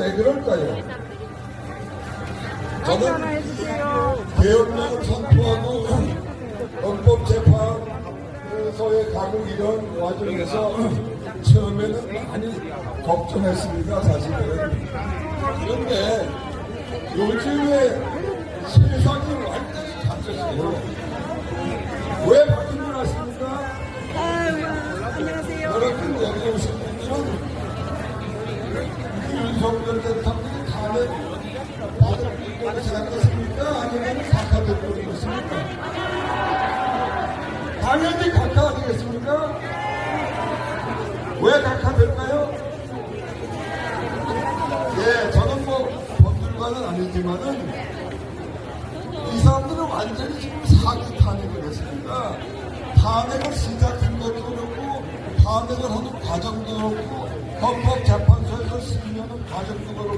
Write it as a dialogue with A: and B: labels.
A: 왜 그럴까요? 저는 개혁령을 선포하고 헌법재판소에 가고 이런 와중에서 처음에는 많이 걱정했습니다, 사실은. 그런데 요즘에 세상이 완전히 바뀌었어요. 왜 바뀐 줄 아십니까?
B: 안녕하세요.
A: 여러분 여기 오신 대통령이 탄핵 받을 분이라고 생각하십니까? 아니면 각하될 분이겠습니까? 당연히 각하 아니겠습니까? 왜 각하 될까요? 예, 저는 뭐 법률가는 아니지만은 이 사람들은 완전히 지금 사기 탄핵을 했습니다. 탄핵을 시작한 것도 그렇고 탄핵을 하는 과정도 그렇고 헌법재판소에서 ಆಸಕ್ತಿಗಳು